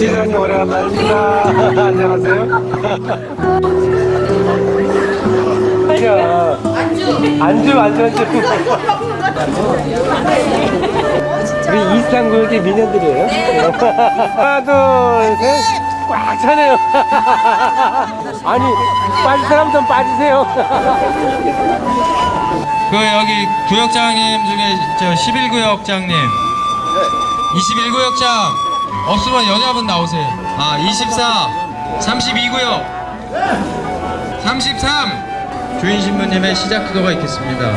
시장님 오래간만입니다. 안녕하세요. 야, 안주, 안주, 안주. 우리 이상구역의 미녀들이에요. 하나, 둘, 셋. 꽉 차네요. 아니, 빠질 사람 좀 빠지세요. 그 여기 구역장님 중에 저 11구역장님 21구역장 없으면 여자분 나오세요. 아 24, 32구역 33 주인 신부님의 시작 기도가 있겠습니다.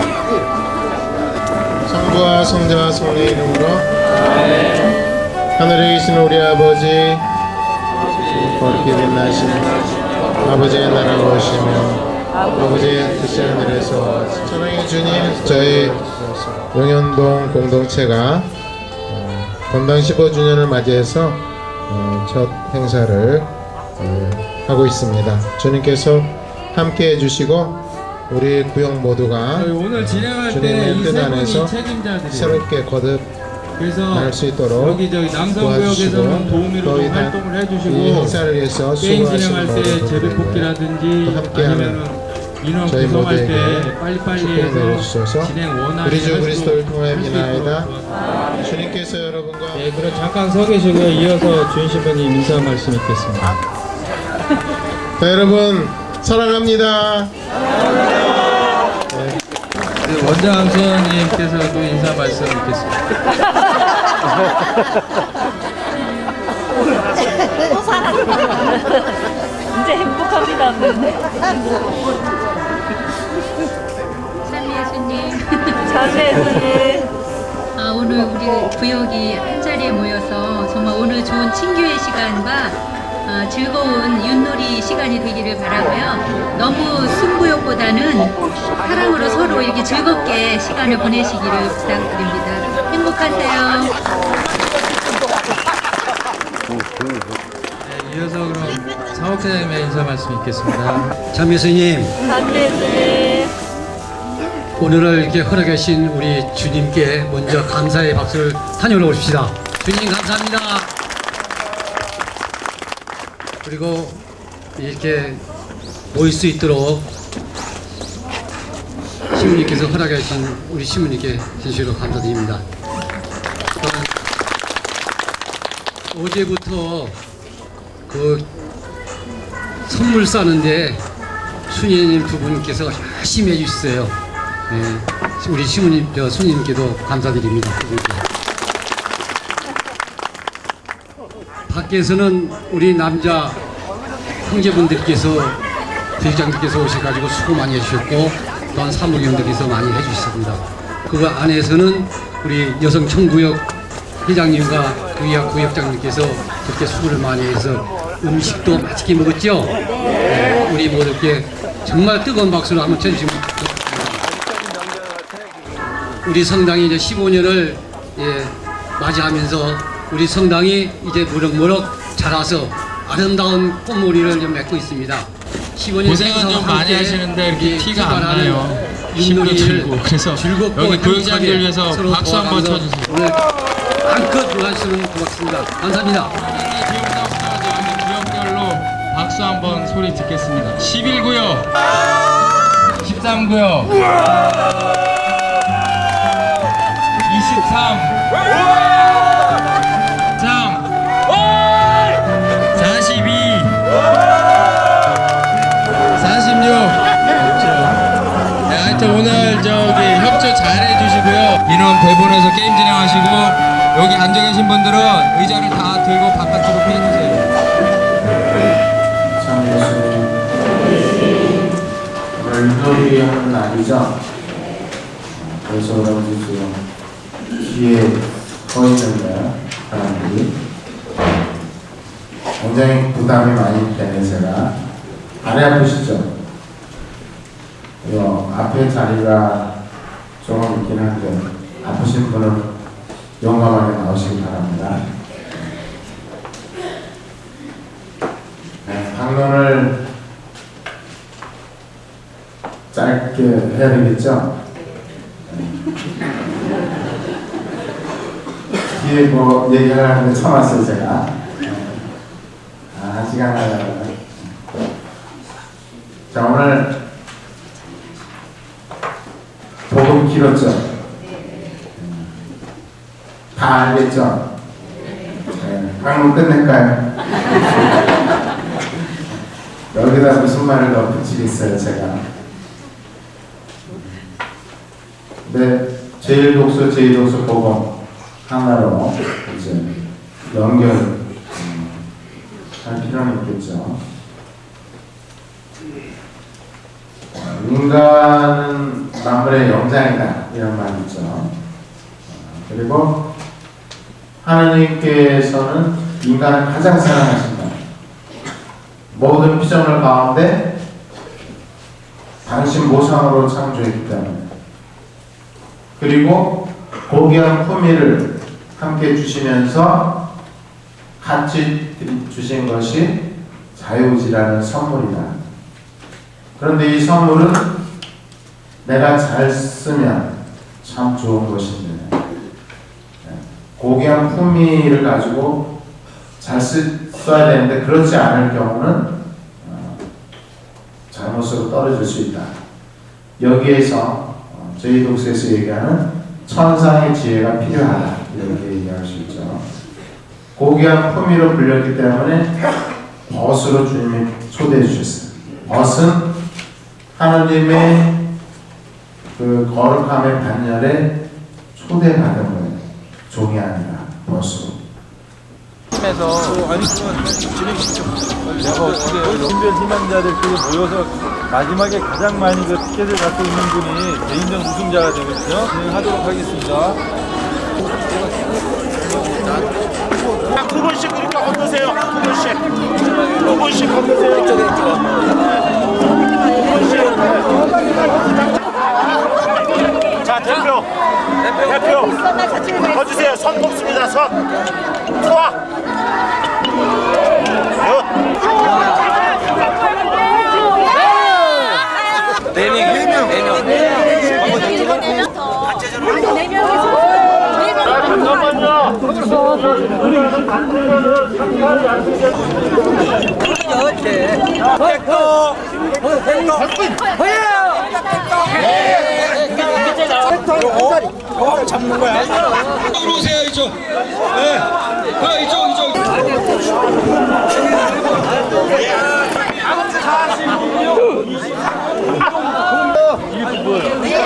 성부와 성자와 성령의 이름으로 하늘에 계신 우리 아버지 거룩히 빛나시는 아버지의 나라가 오시며 아버지의 뜻이 하늘에서 사랑의 주님 저희 용현동 공동체가 어, 건당 15주년을 맞이해서 어, 첫 행사를 어, 하고 있습니다. 주님께서 함께 해주시고 우리 구역 모두가 오늘 진행할 때 주님의 이뜻 안에서 새롭게 거듭 그래서 날수 있도록 여기 저기 남성구역에서는 도우미로 활동을 이 해주시고 행사를 위해서 게임 진행할 때 분들에게 뽑기라든지 또 함께하는 인원 저희 구성할 때 모두에게 빨리빨리 축복 해서 내려주셔서 진행 원활히 우리 주 할 수- 그리스도를 통하여 할수 있도록 비나이다. 주님께서 여러분과 네, 그럼 잠깐 서 계시고요. 이어서 주인 신부님 인사 말씀 있겠습니다. 자, 여러분 사랑합니다. 그 원장 수원님께서도 인사 말씀 있겠습니다. 이제 행복합니다. 참 예수님. 아, 오늘 우리 구역이 한 자리에 모여서 정말 오늘 좋은 친교의 시간과 아, 즐거운 윷놀이 시간이 되기를 바라고요. 너무 승부욕보다는 사랑으로 서로 이렇게 즐겁게 시간을 보내시기를 부탁드립니다. 행복하세요. 네, 이어서 그럼 사업자님의 인사 말씀 있겠습니다. 참 예수님 참 예수님. 오늘을 이렇게 허락해 주신 우리 주님께 먼저 감사의 박수를 타녀 올립시다. 주님 감사합니다. 그리고 이렇게 모일 수 있도록 시부님께서 허락해 주신 우리 시부님께 진심으로 감사드립니다. 어제부터 그 선물 싸는데 순이님 두 분께서 열심히 해주셨어요. 네, 우리 시부님, 저 손님께도 감사드립니다. 밖에서는 우리 남자 형제분들께서 부장님께서 오셔가지고 수고 많이 해주셨고 또한 사무경들께서 많이 해주셨습니다. 그 안에서는 우리 여성 청구역 회장님과 구역 구역장님께서 그렇게 수고를 많이 해서 음식도 맛있게 먹었죠. 네, 우리 모두께 정말 뜨거운 박수를 한번 쳐주시면. 우리 성당이 이제 15년을 예, 맞이하면서 우리 성당이 이제 무럭무럭 자라서 아름다운 꽃무리를 이제 맺고 있습니다. 15년 고생은 좀 많이 하시는데 이렇게 티가 안 나요. 힘도 들고. 그래서 여기 구역장들 위해서 박수 한번 쳐주세요. 오늘 안껏 응하시면 고맙습니다. 감사합니다. 구역별로 박수 한번 소리 듣겠습니다. 11구역, 13구역, 23, 3, 42, 46. 네, 하여튼 오늘 저기 협조 잘 해주시고요. 인원 배분해서 게임 진행하시고 여기 앉아 계신 분들은 의자를 다 들고 바깥으로 빼주세요. 윷놀이 하는 날이죠 그래서 여러분들 지금 뒤에 서 있는데 사람들이 굉장히 부담이 많이 되는 제가 다리 아프시죠? 요 앞에 자리가 조금 있긴 한데 아프신 분은 용감하게 나오시기 바랍니다. 네, 방론을 짧게 해야 되겠죠? 뒤에 뭐 얘기하려는데 참았어요 제가 시간 나가요. 자 오늘 복음 길었죠? 다 알겠죠? 네, 방금 끝낼까요? 여기다 무슨 말을 더 붙이겠어요 제가 네, 제일 독서 제일 독서 복음 하나로 이제 연결 음, 할 필요는 있겠죠. 어, 인간은 만물의 영장이다 이런 말이 있죠. 어, 그리고 하느님께서는 인간을 가장 사랑하신다. 모든 피조물 가운데 당신 모상으로 창조했기 때문에 그리고 고귀한 품위를 함께 주시면서 같이 주신 것이 자유지라는 선물이다. 그런데 이 선물은 내가 잘 쓰면 참 좋은 것인데 고귀한 품위를 가지고 잘 쓰, 써야 되는데 그렇지 않을 경우는 어, 잘못으로 떨어질 수 있다. 여기에서 어, 저희 독서에서 얘기하는 천상의 지혜가 필요하다 이렇게 얘기할 수 있죠. 고귀한 품위로 불렸기 때문에 벗으로 주님이 초대해 주셨어요. 벗은 하나님의 그 거룩함의 반열에 초대받은 거예요. 종이 아니라 벗으로. 아니 그러면 진행시켜 내가 어떻게 신별 희망자들끼리 모여서 마지막에 가장 많이 그 티켓을 갖고 있는 분이 개인전 우승자가 되거든요 진행하도록 하겠습니다 두 분씩 그러니까 건너세요. 두 분씩. 두 분씩 건너세요. 두 분씩. 자, 대표. 대표. 거주세요. 선 뽑습니다. 선. 소아. 잠깐만요. 이쪽으로 오세요 이쪽. 네. 아 이쪽 이쪽.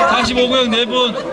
사십오구역 네 분. 45구요.